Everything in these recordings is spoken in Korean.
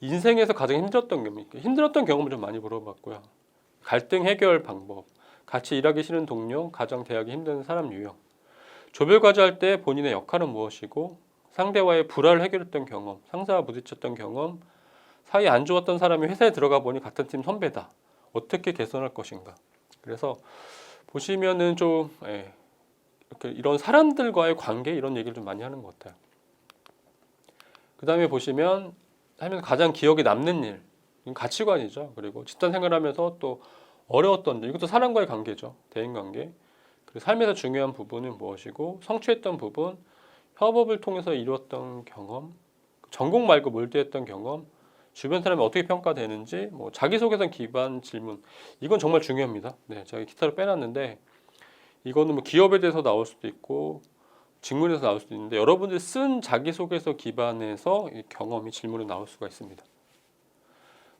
인생에서 가장 힘들었던 경험, 힘들었던 경험을 좀 많이 물어봤고요. 갈등 해결 방법, 같이 일하기 싫은 동료, 가정 대하기 힘든 사람 유형, 조별 과제 할 때 본인의 역할은 무엇이고 상대와의 불화를 해결했던 경험, 상사와 부딪혔던 경험, 사이 안 좋았던 사람이 회사에 들어가 보니 같은 팀 선배다. 어떻게 개선할 것인가. 그래서 보시면은 좀 예, 이렇게 이런 사람들과의 관계 이런 얘기를 좀 많이 하는 것 같아요. 그 다음에 보시면 하면서 가장 기억에 남는 일, 가치관이죠. 그리고 집단 생활하면서 또 어려웠던 일, 이것도 사람과의 관계죠. 대인 관계. 그리고 삶에서 중요한 부분은 무엇이고 성취했던 부분, 협업을 통해서 이루었던 경험, 전공 말고 몰두했던 경험, 주변 사람이 어떻게 평가되는지, 뭐 자기소개서 기반 질문, 이건 정말 중요합니다. 네, 제가 기타로 빼놨는데 이거는 뭐 기업에 대해서 나올 수도 있고 직문에서 나올 수도 있는데 여러분들 쓴 자기소개서 기반에서 이 경험이 질문으로 나올 수가 있습니다.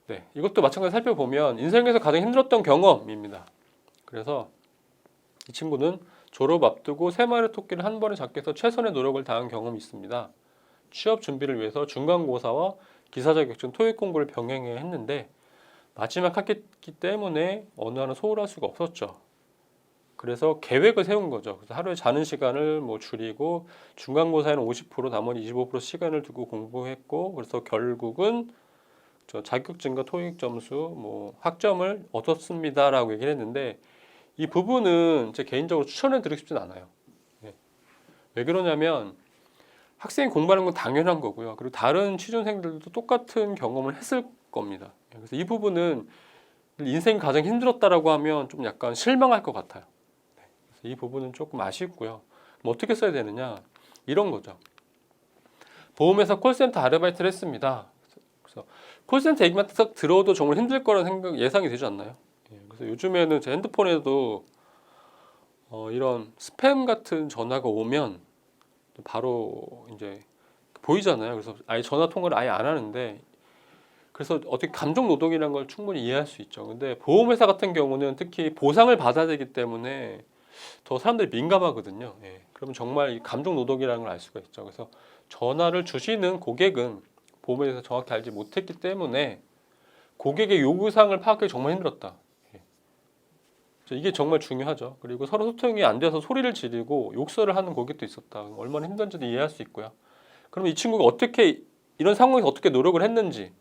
네, 이것도 마찬가지 살펴보면 인생에서 가장 힘들었던 경험입니다. 그래서 이 친구는 졸업 앞두고 세 마리 토끼를 한 번에 잡기 위해서 최선의 노력을 다한 경험이 있습니다. 취업 준비를 위해서 중간고사와 기사 자격증 토익 공부를 병행해 했는데 마지막 학기이기 때문에 어느 하나 소홀할 수가 없었죠. 그래서 계획을 세운 거죠. 그래서 하루에 자는 시간을 뭐 줄이고 중간고사에는 50% 나머지 25% 시간을 두고 공부했고 그래서 결국은 저 자격증과 토익 점수 뭐 학점을 얻었습니다라고 얘기를 했는데 이 부분은 제 개인적으로 추천해 드리고 싶진 않아요. 네. 왜 그러냐면 학생이 공부하는 건 당연한 거고요. 그리고 다른 취준생들도 똑같은 경험을 했을 겁니다. 그래서 이 부분은 인생이 가장 힘들었다라고 하면 좀 약간 실망할 것 같아요. 이 부분은 조금 아쉽고요. 그럼 어떻게 써야 되느냐? 이런 거죠. 보험회사 콜센터 아르바이트를 했습니다. 그래서 콜센터 얘기만 딱 들어도 정말 힘들 거라는 생각 예상이 되지 않나요? 예, 그래서 요즘에는 제 핸드폰에도 어, 이런 스팸 같은 전화가 오면 바로 이제 보이잖아요. 그래서 아예 전화 통화를 아예 안 하는데 그래서 어떻게 감정 노동이라는 걸 충분히 이해할 수 있죠. 근데 보험회사 같은 경우는 특히 보상을 받아야 되기 때문에 더 사람들이 민감하거든요. 예. 그러면 정말 이 감정 노동이라는 걸 알 수가 있죠. 그래서 전화를 주시는 고객은 보험에 대해서 정확히 알지 못했기 때문에 고객의 요구사항을 파악하기 정말 힘들었다. 예. 이게 정말 중요하죠. 그리고 서로 소통이 안 돼서 소리를 지르고 욕설을 하는 고객도 있었다. 얼마나 힘든지도 이해할 수 있고요. 그럼 이 친구가 어떻게 이런 상황에서 어떻게 노력을 했는지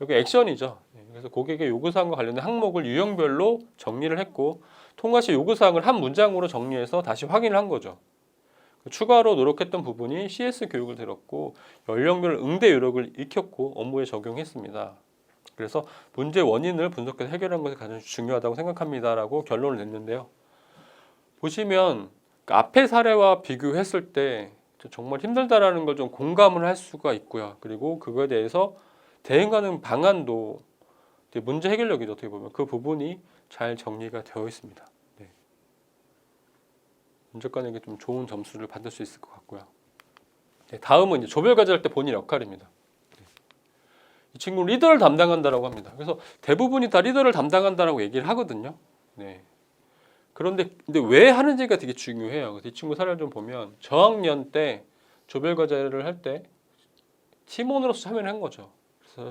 여기 액션이죠. 예. 그래서 고객의 요구사항과 관련된 항목을 유형별로 정리를 했고 통과 시 요구사항을 한 문장으로 정리해서 다시 확인을 한 거죠. 추가로 노력했던 부분이 CS 교육을 들었고 연령별 응대 요령을 익혔고 업무에 적용했습니다. 그래서 문제 원인을 분석해서 해결한 것이 가장 중요하다고 생각합니다라고 결론을 냈는데요. 보시면 그 앞의 사례와 비교했을 때 정말 힘들다라는 걸 좀 공감을 할 수가 있고요. 그리고 그거에 대해서 대응하는 방안도 문제 해결력이죠. 어떻게 보면 그 부분이 잘 정리가 되어 있습니다. 네. 문제관에게 좀 좋은 점수를 받을 수 있을 것 같고요. 네, 다음은 이제 조별 과제할 때 본인 역할입니다. 네. 이 친구 는 리더를 담당한다라고 합니다. 그래서 대부분이 다 리더를 담당한다라고 얘기를 하거든요. 네. 그런데 근데 왜 하는지가 되게 중요해요. 이 친구 사례를 좀 보면 저학년 때 조별 과제를 할 때 팀원으로서 참여를 한 거죠.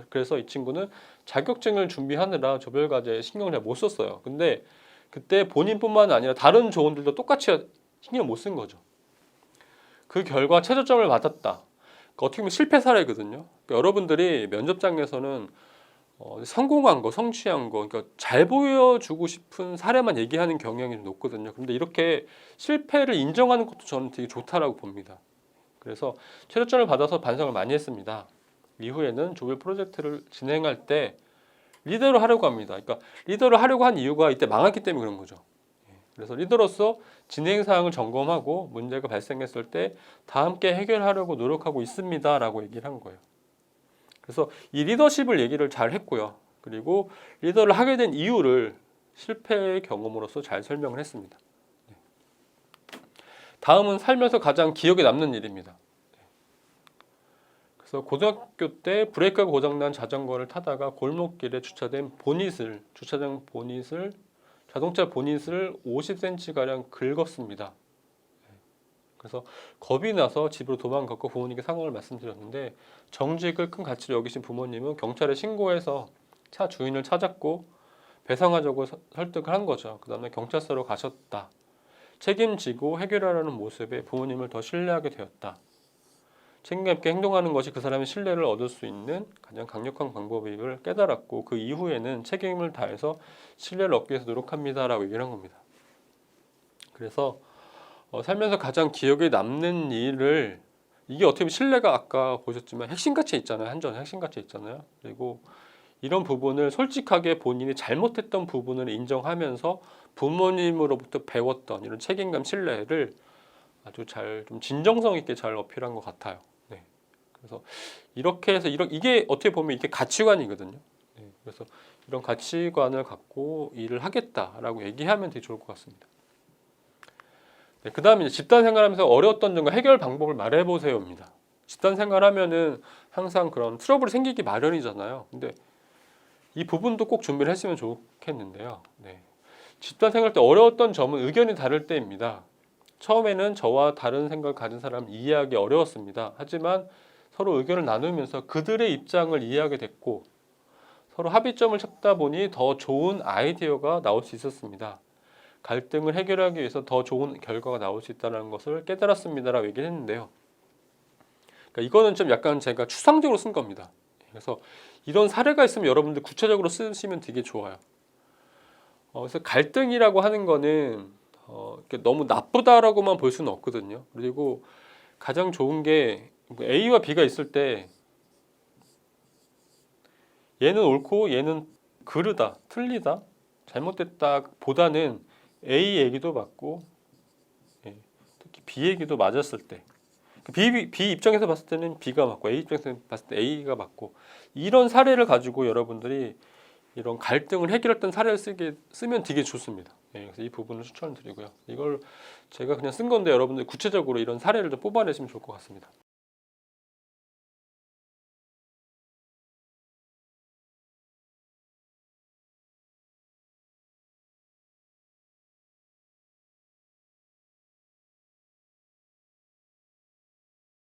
그래서, 이 친구는 자격증을 준비하느라 조별 과제에 신경을 잘 못 썼어요. 근데 그때 본인뿐만 아니라 다른 조원들도 똑같이 신경 못 쓴 거죠. 그 결과 최저점을 받았다. 어떻게 보면 실패 사례거든요. 그러니까 여러분들이 면접장에서는 어, 성공한 거, 성취한 거, 그러니까 잘 보여주고 싶은 사례만 얘기하는 경향이 좀 높거든요. 근데 이렇게 실패를 인정하는 것도 저는 되게 좋다라고 봅니다. 그래서 최저점을 받아서 반성을 많이 했습니다. 이후에는 조별 프로젝트를 진행할 때 리더를 하려고 합니다. 그러니까 리더를 하려고 한 이유가 이때 망했기 때문에 그런 거죠. 예. 그래서 리더로서 진행 사항을 점검하고 문제가 발생했을 때 다 함께 해결하려고 노력하고 있습니다라고 얘기를 한 거예요. 그래서 이 리더십을 얘기를 잘 했고요. 그리고 리더를 하게 된 이유를 실패의 경험으로서 잘 설명을 했습니다. 네. 다음은 살면서 가장 기억에 남는 일입니다. 그래서 고등학교 때 브레이크가 고장난 자전거를 타다가 골목길에 주차된 보닛을 주차장 보닛을 자동차 보닛을 50cm 가량 긁었습니다. 그래서 겁이 나서 집으로 도망갔고 부모님께 상황을 말씀드렸는데 정직을 큰 가치로 여기신 부모님은 경찰에 신고해서 차 주인을 찾았고 배상하자고 서- 설득을 한 거죠. 그 다음에 경찰서로 가셨다. 책임지고 해결하려는 모습에 부모님을 더 신뢰하게 되었다. 책임감 있게 행동하는 것이 그 사람의 신뢰를 얻을 수 있는 가장 강력한 방법임을 깨달았고 그 이후에는 책임을 다해서 신뢰를 얻기 위해서 노력합니다라고 얘기를 한 겁니다. 그래서 어, 살면서 가장 기억에 남는 일을 이게 어떻게 보면 신뢰가 아까 보셨지만 핵심 가치 있잖아요. 한전 핵심 가치 있잖아요. 그리고 이런 부분을 솔직하게 본인이 잘못했던 부분을 인정하면서 부모님으로부터 배웠던 이런 책임감, 신뢰를 아주 잘 좀 진정성 있게 잘 어필한 것 같아요. 네. 그래서 이렇게 해서 이런 이게 어떻게 보면 이게 가치관이거든요. 네. 그래서 이런 가치관을 갖고 일을 하겠다라고 얘기하면 되게 좋을 것 같습니다. 네, 그 다음에 이제 집단 생활하면서 어려웠던 점과 해결 방법을 말해 보세요입니다. 집단 생활하면은 항상 그런 트러블이 생기기 마련이잖아요. 근데 이 부분도 꼭 준비를 했으면 좋겠는데요. 네. 집단 생활 때 어려웠던 점은 의견이 다를 때입니다. 처음에는 저와 다른 생각을 가진 사람을 이해하기 어려웠습니다. 하지만 서로 의견을 나누면서 그들의 입장을 이해하게 됐고 서로 합의점을 찾다 보니 더 좋은 아이디어가 나올 수 있었습니다. 갈등을 해결하기 위해서 더 좋은 결과가 나올 수 있다는 것을 깨달았습니다라고 얘기를 했는데요. 그러니까 이거는 좀 약간 제가 추상적으로 쓴 겁니다. 그래서 이런 사례가 있으면 여러분들 구체적으로 쓰시면 되게 좋아요. 어, 그래서 갈등이라고 하는 거는 어, 너무 나쁘다라고만 볼 수는 없거든요. 그리고 가장 좋은 게 A와 B가 있을 때 얘는 옳고 얘는 그르다, 틀리다, 잘못됐다 보다는 A 얘기도 맞고 예, 특히 B 얘기도 맞았을 때 B, B 입장에서 봤을 때는 B가 맞고 A 입장에서 봤을 때 A가 맞고 이런 사례를 가지고 여러분들이 이런 갈등을 해결했던 사례를 쓰게 쓰면 되게 좋습니다. 예, 그래서 이 부분을 추천드리고요. 이걸 제가 그냥 쓴 건데 여러분들 구체적으로 이런 사례를 좀 뽑아내시면 좋을 것 같습니다.